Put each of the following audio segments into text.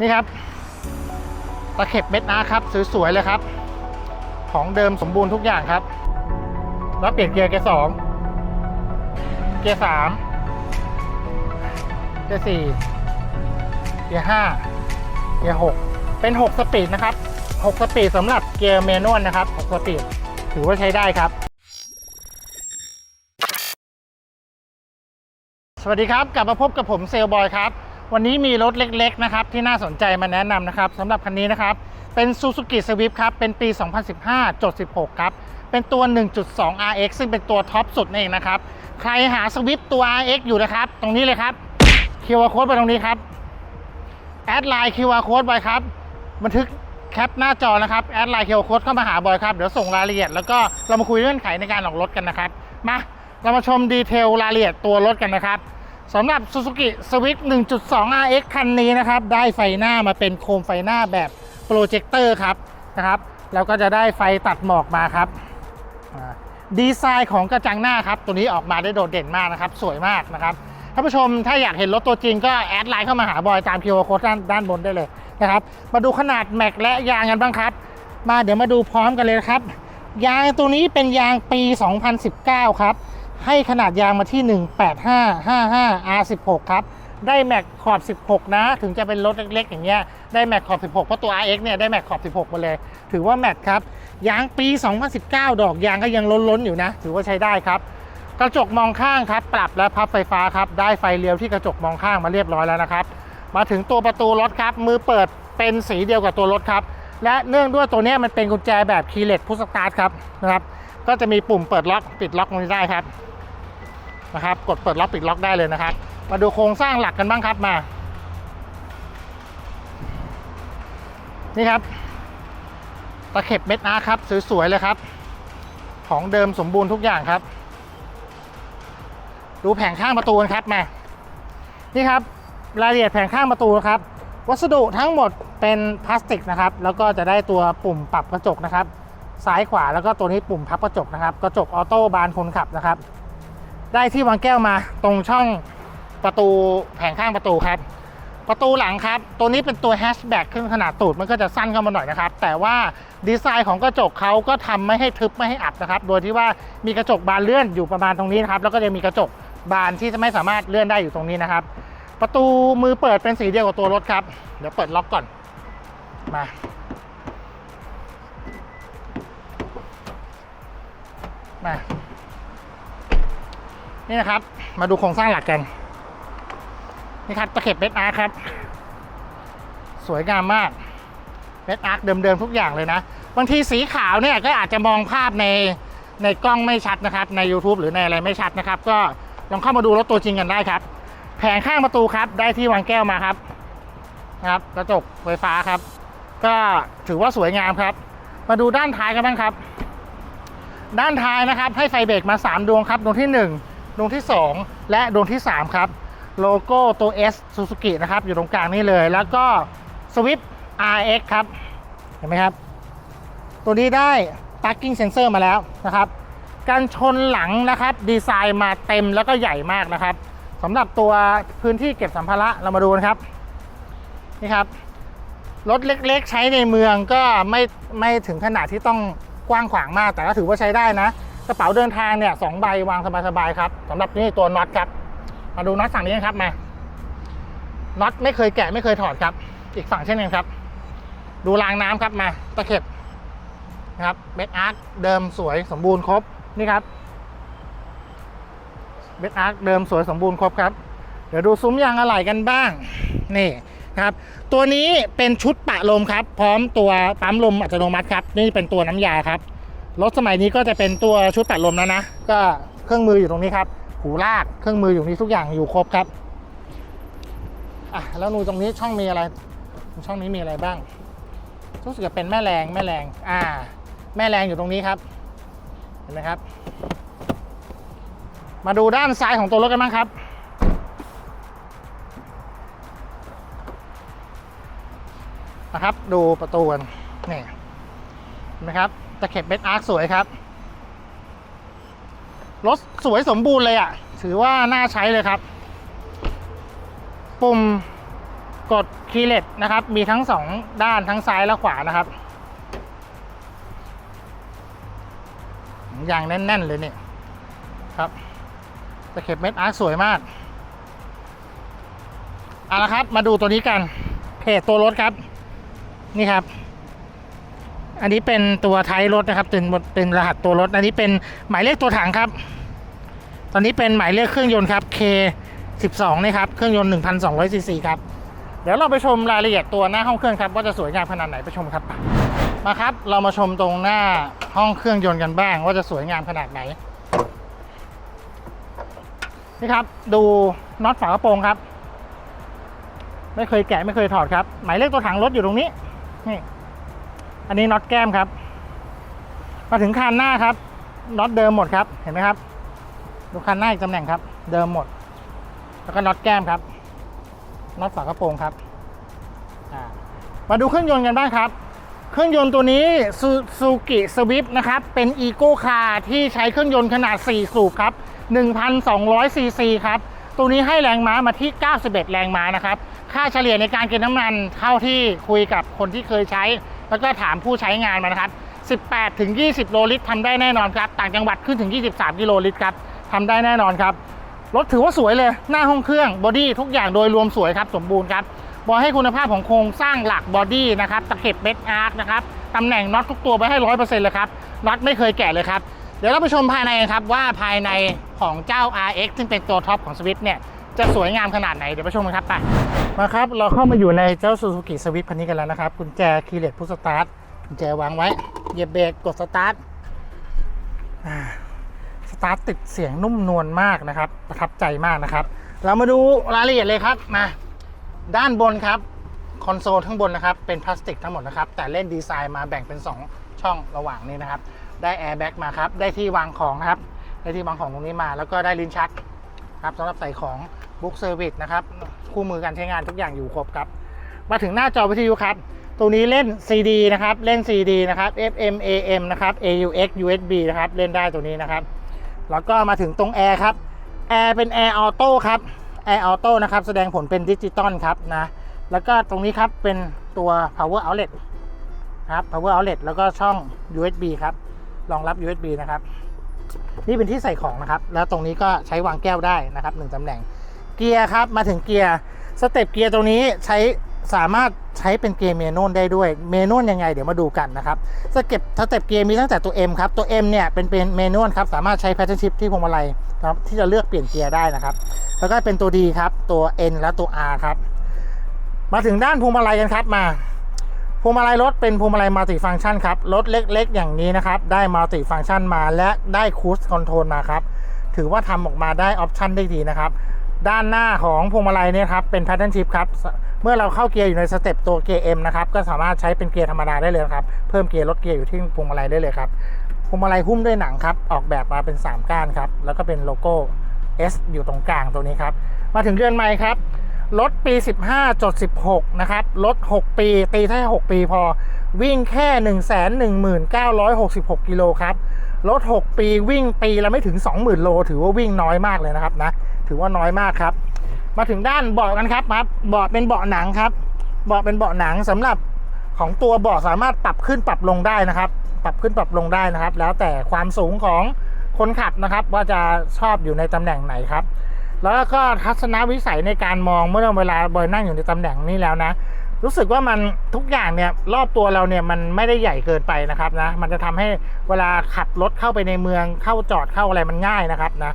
นี่ครับ ตะเข็บเม็ดอาครับ สวยๆเลยครับ ของเดิมสมบูรณ์ทุกอย่างครับ แล้วเปลี่ยนเกียร์เกียร์สองเกียร์สามเกียร์สี่เกียร์ห้าเกียร์หกเป็น 6 สปีดนะครับ 6 สปีดสำหรับเกียร์เมนวลนะครับ 6 สปีดถือว่าใช้ได้ครับสวัสดีครับ กลับมาพบกับผมเซลลบอยครับ วันนี้มีรถเล็กๆนะครับที่น่าสนใจมาแนะนำนะครับสำหรับคันนี้นะครับ เป็น Suzuki Swift ครับ เป็นปี 2015จด16 ครับ เป็นตัว 1.2 RX ซึ่งเป็นตัวท็อปสุดนั่นเองนะครับ ใครหา Swift ตัว RX อยู่นะครับ ตรงนี้เลยครับ QR code ไปตรงนี้ครับ แอดไลน์ QR code ไว้ครับ บันทึกแคปหน้าจอนะครับ แอดไลน์ QR code เข้ามาหาบอยครับ เดี๋ยวส่งรายละเอียด แล้วก็เรามาคุยเงื่อนไขในการออกรถกันนะครับ มา เรามาชมดีเทลรายละเอียดตัวรถกันนะครับ สำหรับ Suzuki Swift 1.2 RX คันนี้นะครับ ได้ไฟหน้ามาเป็นโคมไฟหน้าแบบโปรเจคเตอร์ครับนะครับแล้วก็จะได้ไฟตัดหมอกมาครับดีไซน์ของกระจังหน้าครับ ตัวนี้ออกมาได้โดดเด่นมากนะครับ สวยมากนะครับท่านผู้ชมถ้าอยากเห็นรถตัวจริงก็แอดไลน์เข้ามาหาบอยตาม QR code ด้านด้านบนได้เลยนะครับ มาดูขนาดแม็กและยางกันบ้างครับ มาเดี๋ยวมาดูพร้อมกันเลยครับ ยางตัวนี้เป็นยางปี 2019 ครับ ให้ขนาดยางมาที่ 18555 R16 ครับ ได้แม็กขอบ 16 นะ ถึงจะเป็นรถเล็กๆ อย่างเงี้ย ได้แม็กขอบ 16 เพราะตัว RX เนี่ย ได้แม็กขอบ 16 มาเลย ถือว่าแม็กครับ ยางปี 2019 ดอกยางก็ยังล้นๆ อยู่นะ ถือว่าใช้ได้ครับ กระจกมองข้างครับ ปรับและพับไฟฟ้าครับ ได้ไฟเลี้ยวที่กระจกมองข้างมาเรียบร้อยแล้วนะครับ มาถึงตัวประตูรถครับ มือเปิดเป็นสีเดียวกับตัวรถครับ และเนื่องด้วยตัวเนี้ยมันเป็นกุญแจแบบคีย์เลสพุชสตาร์ทครับนะครับ ก็จะมีปุ่มเปิดล็อกปิดล็อกตรงนี้ได้ครับนะครับ กดเปิดล็อกปิดล็อกได้เลยนะครับ มาดูโครงสร้างหลักกันบ้างครับมา นี่ครับ ตะเข็บเม็ดอาร์ครับสวยๆเลยครับ ของเดิมสมบูรณ์ทุกอย่างครับ ดูแผงข้างประตูนครับมานี่ครับรายละเอียดแผงข้างประตูนะครับ วัสดุทั้งหมดเป็นพลาสติกนะครับ แล้วก็จะได้ตัวปุ่มปรับกระจกนะครับ ซ้ายขวาแล้วก็ตัวนี้ปุ่มพับกระจกนะครับ กระจกออโต้บานคนขับนะครับ ได้ที่วางแก้วมาตรงช่องประตูแผงข้างประตูครับ ประตูหลังครับ ตัวนี้เป็นตัวแฮชแบ็กขึ้นขนาดตูดมันก็จะสั้นเข้ามาหน่อยนะครับ แต่ว่าดีไซน์ของกระจกเขาก็ทำไม่ให้ทึบไม่ให้อับนะครับ โดยที่ว่ามีกระจกบานเลื่อนอยู่ประมาณตรงนี้นะครับ แล้วก็จะมีกระจกบานที่จะไม่สามารถเลื่อนได้อยู่ตรงนี้นะครับ ประตูมือเปิดเป็นสีเดียวกับตัวรถครับ เดี๋ยวเปิดล็อกก่อน มา มานี่นะครับ มาดูโครงสร้างหลักกัน นี่ครับตะเข็บเบสอาร์ครับ สวยงามมากเบสอาร์เดิมๆทุกอย่างเลยนะ บางทีสีขาวเนี่ยก็อาจจะมองภาพในในกล้องไม่ชัดนะครับ ใน YouTube หรือในอะไรไม่ชัดนะครับ ก็ลองเข้ามาดูรถตัวจริงกันได้ครับ แผงข้างประตูครับ ได้ที่วางแก้วมาครับนะครับกระจกไฟฟ้าครับ ก็ถือว่าสวยงามครับ มาดูด้านท้ายกันบ้างครับ ด้านท้ายนะครับให้ไฟเบรกมา 3 ดวงครับดวงที่ 1 ดวงที่ 2 และดวงที่ 3 ครับ โลโก้ตัว S Suzuki นะครับ อยู่ตรงกลางนี่เลย แล้วก็ Swift RX ครับ เห็นไหมครับ ตัวนี้ได้ parking sensor มาแล้วนะครับ การชนหลังนะครับ ดีไซน์มาเต็มแล้วก็ใหญ่มากนะครับสำหรับตัวพื้นที่เก็บสัมภาระเรามาดูนะครับนี่ครับรถเล็กๆ ใช้ในเมืองก็ไม่ไม่ถึงขนาดที่ต้อง กว้างขวางมาก แต่ก็ถือว่าใช้ได้นะ กระเป๋าเดินทางเนี่ยสองใบวางสบายๆครับสำหรับนี่ตัวน็อตครับ มาดูน็อตฝั่งนี้นะครับมาน็อตไม่เคยแกะไม่เคยถอดครับ อีกฝั่งเช่นกันครับ ดูรางน้ำครับมาตะเข็บนะครับเบสอาร์คเดิมสวยสมบูรณ์ครบนี่ครับเบสอาร์คเดิมสวยสมบูรณ์ครบครับ เดี๋ยวดูซุ้มยางอะไหล่กันบ้าง นี่ ครับ ตัวนี้เป็นชุดปะลมครับ พร้อมตัวปั๊มลมอัตโนมัติครับ นี่เป็นตัวน้ำยาครับรถสมัยนี้ก็จะเป็นตัวชุดปะลมแล้วนะ ก็เครื่องมืออยู่ตรงนี้ครับ หูลากเครื่องมืออยู่นี้ทุกอย่างอยู่ครบครับอะแล้วนูตรงนี้ช่องมีอะไร ช่องนี้มีอะไรบ้างรู้สึกจะเป็นแม่แรงแม่แรงอ่า แม่แรงอยู่ตรงนี้ครับ เห็นไหมครับ มาดูด้านซ้ายของตัวรถกันบ้างครับ นะครับ ดูประตูกันนี่เห็นไหมครับตะเข็บเบสอาร์คสวยครับ รถสวยสมบูรณ์เลยอะ่ะ ถือว่าน่าใช้เลยครับ ปุ่มกดคีย์เลสนะครับ มีทั้งสองด้านทั้งซ้ายและขวานะครับ อย่างแน่น ๆ เลยเนี่ยครับตะเข็บเม็ดอาร์คสวยมากเอาละครับ มาดูตัวนี้กันเพจตัวรถครับ นี่ครับ อันนี้เป็นตัวท้ายรถนะครับเป็นเป็นรหัสตัวรถ อันนี้เป็นหมายเลขตัวถังครับ ตอนนี้เป็นหมายเลขเครื่องยนต์ครับ K 12นี่ครับเครื่องยนต์1,200ซีซีครับเดี๋ยวเราไปชมรายละเอียดตัวหน้าห้องเครื่องครับว่าจะสวยงามขนาดไหนไปชมครับ มาครับ เรามาชมตรงหน้าห้องเครื่องยนต์กันบ้าง ว่าจะสวยงามขนาดไหนนี่ครับ ดูน็อตฝากระโปรงครับ ไม่เคยแกะไม่เคยถอดครับ หมายเลขตัวถังรถอยู่ตรงนี้ นี่อันนี้น็อตแก้มครับ มาถึงคันหน้าครับน็อตเดิมหมดครับ เห็นไหมครับ ดูคันหน้าอีกตำแหน่งครับ เดิมหมด แล้วก็น็อตแก้มครับน็อตฝากระโปรงครับมาดูเครื่องยนต์กันบ้างครับ เครื่องยนต์ตัวนี้ซูกิสวิฟนะครับ เป็นอีโก้คาร์ที่ใช้เครื่องยนต์ขนาด 4 สูบครับ 1,200ซีซีครับ ตัวนี้ให้แรงม้ามาที่ 91 แรงม้านะครับ ค่าเฉลี่ยในการกินน้ำมันเท่าที่คุยกับคนที่เคยใช้ แล้วก็ถามผู้ใช้งานมานะครับ 18 ถึง 20 โลลิตรทำได้แน่นอนครับ ต่างจังหวัดขึ้นถึง 23 กิโลลิตรครับทำได้แน่นอนครับ รถถือว่าสวยเลย หน้าห้องเครื่องบอดี้ทุกอย่างโดยรวมสวยครับ สมบูรณ์ครับบอกให้คุณภาพของโครงสร้างหลักบอดี้นะครับ ตะเข็บเม็ดอาร์คนะครับ ตำแหน่งน็อตทุกตัวไปให้ร้อยเปอร์เซ็นต์เลยครับ น็อตไม่เคยแกะเลยครับ เดี๋ยวเราไปชมภายในครับว่าภายใน ของเจ้า RX ซึ่งเป็นตัวท็อปของสวิตเนี่ยจะสวยงามขนาดไหน เดี๋ยวไปชมกันครับไปมาครับ เราเข้ามาอยู่ในเจ้า Suzuki Swift คันนี้กันแล้วนะครับกุญแจคีย์เลสพุชสตาร์ทกุญแจวางไว้เหยียบเบรกกดสตาร์ทสตาร์ทติดเสียงนุ่มนวลมากนะครับประทับใจมากนะครับ เรามาดูรายละเอียดเลยครับมาด้านบนครับคอนโซลข้างบนนะครับเป็นพลาสติกทั้งหมดนะครับแต่เล่นดีไซน์มาแบ่งเป็น 2 ช่องระหว่างนี้นะครับ ได้แอร์แบ็กมาครับ ได้ที่วางของครับ ได้ที่วางของตรงนี้มา แล้วก็ได้ลิ้นชักครับสำหรับใส่ของบุ๊กเซอร์วิสนะครับ คู่มือการใช้งานทุกอย่างอยู่ครบครับ มาถึงหน้าจอวิทยุครับตรงนี้เล่น CD นะครับ เล่น CD นะครับ FM AM นะครับ AUX USB นะครับ เล่นได้ตัวนี้นะครับ แล้วก็มาถึงตรงแอร์ครับ แอร์เป็นแอร์ออโต้ครับแอร์ออโต้นะครับ แสดงผลเป็นดิจิตอลครับนะ แล้วก็ตรงนี้ครับเป็นตัว power outlet ครับ power outlet แล้วก็ช่อง USB ครับ รองรับ USB นะครับ นี่เป็นที่ใส่ของนะครับ แล้วตรงนี้ก็ใช้วางแก้วได้นะครับหนึ่งตำแหน่ง เกียร์ครับมาถึงเกียร์สเต็ปเกียร์ตรงนี้ใช้สามารถใช้เป็นเกียร์เมนวลได้ด้วยเมนวลยังไงเดี๋ยวมาดูกันนะครับสเก็บสเต็ปเกียร์มีตั้งแต่ตัว M ครับตัว M เนี่ยเป็นเป็นเมนวลครับสามารถใช้แพทเทิร์นชิพที่พวงมาลัยครับที่จะเลือกเปลี่ยนเกียร์ได้นะครับ แล้วก็เป็นตัว D ครับตัว N และตัว R ครับมาถึงด้านพวงมาลัยกันครับมา พวงมาลัยรถเป็นพวงมาลัยมัลติฟังก์ชันครับ รถเล็กๆ อย่างนี้นะครับ ได้มัลติฟังก์ชันมาและได้คูสคอนโทรลมาครับ ถือว่าทำออกมาได้ออปชันได้ดีนะครับ ด้านหน้าของพวงมาลัยเนี่ยครับ เป็นแพทเทิร์นชิพครับ เมื่อเราเข้าเกียร์อยู่ในสเต็ปตัวเกียร์ M นะครับ ก็สามารถใช้เป็นเกียร์ธรรมดาได้เลยครับ เพิ่มเกียร์ลดเกียร์อยู่ที่พวงมาลัยได้เลยครับ พวงมาลัยหุ้มด้วยหนังครับ ออกแบบมาเป็น 3 ก้านครับ แล้วก็เป็นโลโก้ S อยู่ตรงกลางตัวนี้ครับ มาถึงเรือนไม้ครับ รถปี 15.16 นะครับ รถ 6 ปี ตีแค่6 ปีพอ วิ่งแค่ 11966 กิโลครับ รถ 6 ปีวิ่งปีละไม่ถึง 20,000 โล ถือว่าวิ่งน้อยมากเลยนะครับนะ ถือว่าน้อยมากครับ มาถึงด้านเบาะกันครับครับ เบาะเป็นเบาะหนังครับ เบาะเป็นเบาะหนังสำหรับของตัวเบาะสามารถปรับขึ้นปรับลงได้นะครับ ปรับขึ้นปรับลงได้นะครับ แล้วแต่ความสูงของคนขับนะครับ ว่าจะชอบอยู่ในตำแหน่งไหนครับ แล้วก็ทัศนวิสัยในการมองเมื่อเวลาบอยนั่งอยู่ในตำแหน่งนี้แล้วนะ รู้สึกว่ามันทุกอย่างเนี่ยรอบตัวเราเนี่ยมันไม่ได้ใหญ่เกินไปนะครับนะ มันจะทำให้เวลาขับรถเข้าไปในเมืองเข้าจอดเข้าอะไรมันง่ายนะครับนะ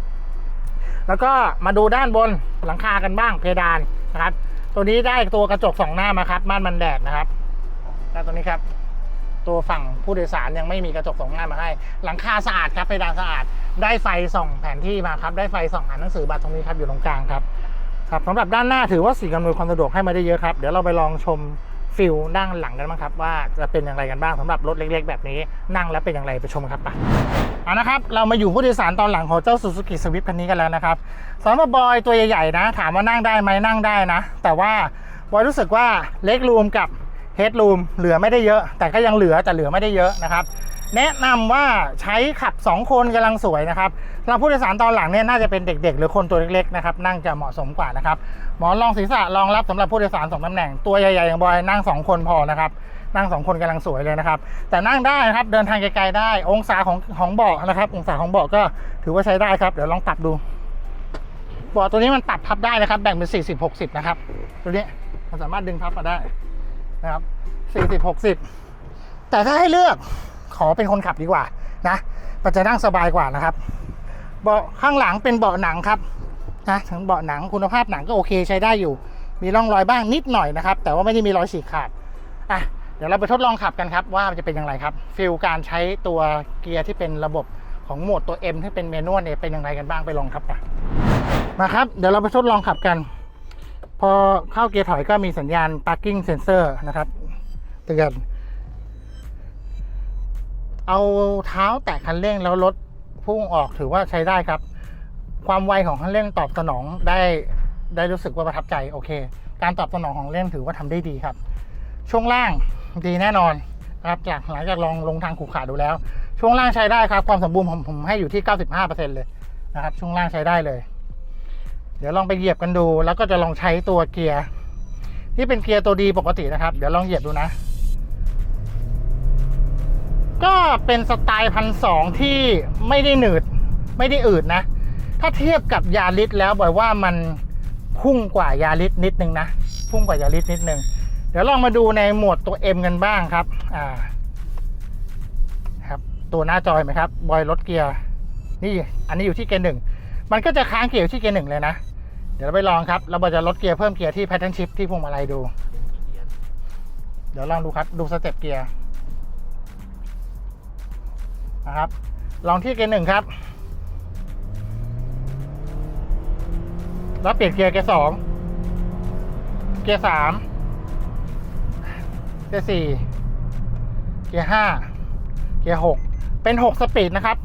แล้วก็มาดูด้านบนหลังคากันบ้างเพดานนะครับ ตัวนี้ได้ตัวกระจกสองหน้ามาครับม่านมันแดดนะครับแล้วตัวนี้ครับ ตัวฝั่งผู้โดยสารยังไม่มีกระจกสองหน้ามาให้ หลังคาสะอาดครับเพดานสะอาด ได้ไฟส่องแผนที่มาครับ ได้ไฟส่องอ่านหนังสือบัตรตรงนี้ครับอยู่ตรงกลางครับครับสำหรับด้านหน้าถือว่าสิ่งอำนวยความสะดวกให้มาได้เยอะครับ เดี๋ยวเราไปลองชมฟิลด้านหลังกันบ้างครับ ว่าจะเป็นอย่างไรกันบ้างสำหรับรถเล็ก ๆ แบบนี้นั่งแล้วเป็นอย่างไรไปชมครับไปเอานะครับเรามาอยู่ผู้โดยสารตอนหลังของเจ้า Suzuki Swift คันนี้กันแล้วนะครับสำหรับบอยตัวใหญ่ๆนะ ถามว่านั่งได้ไหมนั่งได้นะ แต่ว่าบอยรู้สึกว่าเล็กรูมกับ เฮดรูมเหลือไม่ได้เยอะ แต่ก็ยังเหลือแต่เหลือไม่ได้เยอะนะครับ แนะนำว่าใช้ขับ 2 คนกำลังสวยนะครับเราผู้โดยสารตอนหลังเนี่ยน่าจะเป็นเด็ก ๆ หรือคนตัวเล็กๆนะครับนั่งจะเหมาะสมกว่านะครับหมอนรองศีรษะรองรับสำหรับผู้โดยสารสองตำแหน่งตัวใหญ่ๆอย่างบอยนั่งสองคนพอนะครับนั่งสองคนกำลังสวยเลยนะครับ แต่นั่งได้นะครับเดินทางไกลๆได้ องศาของของเบาะนะครับ องศาของเบาะก็ถือว่าใช้ได้ครับเดี๋ยวลองปรับดูเบาะตัวนี้มันปรับพับได้นะครับแบ่งเป็น 40 60 นะครับ ตัวนี้มันสามารถดึงพับมาได้ นะครับ40 60 แต่ถ้าให้เลือกขอเป็นคนขับดีกว่านะมันจะนั่งสบายกว่านะครับเบาะข้างหลังเป็นเบาะหนังครับนะถึงเบาะหนังคุณภาพหนังก็โอเคใช้ได้อยู่ มีร่องรอยบ้างนิดหน่อยนะครับ แต่ว่าไม่ได้มีรอยฉีกขาดอะเดี๋ยวเราไปทดลองขับกันครับว่ามันจะเป็นอย่างไรครับฟิลการใช้ตัวเกียร์ที่เป็นระบบของโหมดตัว M ที่เป็นเมนวลเนี่ยเป็นอย่างไรกันบ้างไปลองครับมาครับ เดี๋ยวเราไปทดลองขับกัน พอเข้าเกียร์ถอยก็มีสัญญาณ parking sensor นะครับเตือนเอาเท้าแตะคันเร่งแล้วรถพุ่งออกถือว่าใช้ได้ครับ ความไวของคันเร่งตอบสนองได้ได้รู้สึกว่าประทับใจโอเค การตอบสนองของเร่งถือว่าทำได้ดีครับ ช่วงล่างดีแน่นอนนะครับจากหลังจากลองลงทางขูขาดูแล้ว ช่วงล่างใช้ได้ครับ ความสมบูรณ์ผมผมให้อยู่ที่ 95%เลยนะครับ ช่วงล่างใช้ได้เลย ดี๋ยวลองไปเหยียบกันดู แล้วก็จะลองใช้ตัวเกียร์ นี่เป็นเกียร์ตัวดีปกตินะครับ เดี๋ยวลองเหยียบดูนะ ก็เป็นสไตล์พันสองที่ไม่ได้หนืด ไม่ได้อืดนะ ถ้าเทียบกับยาริสแล้วบอกว่ามันพุ่งกว่ายาริสนิดนึงนะ พุ่งกว่ายาริสนิดนึง เดี๋ยวลองมาดูในโหมดตัว M กันบ้างครับ อ่า ครับ ตัวหน้าจอยไหมครับ บอยรถเกียร์ นี่ อันนี้อยู่ที่เกียร์หนึ่งมันก็จะค้างเกียร์ที่เกียร์หนึ่งเลยนะ เดี๋ยวเราไปลองครับ เราจะลดเกียร์เพิ่มเกียร์ที่แพทเทิร์นชิพที่พวงมาลัยดู เดี๋ยวลองดูครับ ดูสเต็ปเกียร์นะครับ ลองที่เกียร์หนึ่งครับ แล้วเปลี่ยนเกียร์เกียร์สอง เกียร์สาม เกียร์สี่ เกียร์ห้า เกียร์หก เป็นหกสปีดนะครับ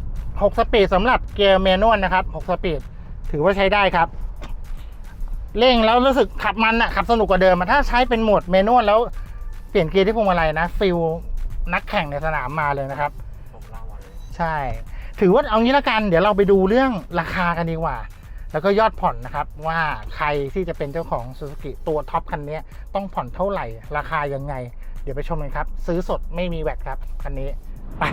หกสปีดสำหรับเกียร์เมนวลนะครับหกสปีด ถือว่าใช้ได้ครับ เร่งแล้วรู้สึกขับมันอะขับสนุกกว่าเดิมอะถ้าใช้เป็นโหมดเมนวลแล้วเปลี่ยนเกียร์ที่พวงมาลัยนะฟิลนักแข่งในสนามมาเลยนะครับผมเล่าวันเลยใช่ ถือว่าเอางี้ละกัน เดี๋ยวเราไปดูเรื่องราคากันดีกว่า แล้วก็ยอดผ่อนนะครับ ว่าใครที่จะเป็นเจ้าของ Suzuki ตัวท็อปคันนี้ต้องผ่อนเท่าไหร่ ราคายังไง เดี๋ยวไปชมกันครับ ซื้อสดไม่มีแวตครับคันนี้ไป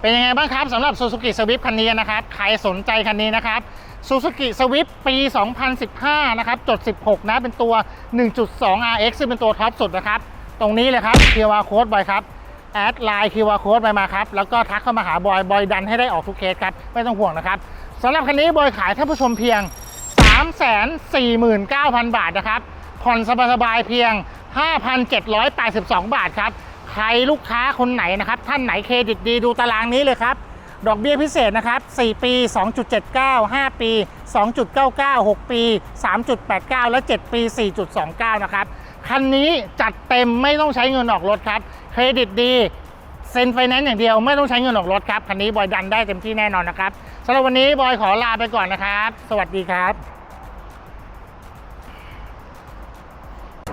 เป็นยังไงบ้างครับสำหรับ Suzuki Swift คันนี้นะครับใครสนใจคันนี้นะครับ Suzuki Swift ปี 2015 นะครับจด 16 นะ เป็นตัว 1.2 RX ซึ่งเป็นตัวท็อปสุดนะครับ ตรงนี้เลยครับ QR Code บอยครับ แอดไลน์ QR Code ไปมาครับ แล้วก็ทักเข้ามาหาบอย บอยดันให้ได้ออกทุกเคสครับ ไม่ต้องห่วงนะครับสำหรับคันนี้บอยขายท่านผู้ชมเพียง 349,000 บาทนะครับ ผ่อนสบายๆเพียง 5,782 บาทครับ ใครลูกค้าคนไหนนะครับ ท่านไหนเครดิตดีดูตารางนี้เลยครับ ดอกเบี้ยพิเศษนะครับ 4 ปี 2.79 5 ปี 2.99 6 ปี 3.89 และ 7 ปี 4.29 นะครับ คันนี้จัดเต็มไม่ต้องใช้เงินออกรถครับ เครดิตดีเซ็นไฟแนนซ์อย่างเดียวไม่ต้องใช้เงินออกรถครับ คันนี้บอยดันได้เต็มที่แน่นอนนะครับสำหรับวันนี้บอยขอลาไปก่อนนะครับ สวัสดีครับ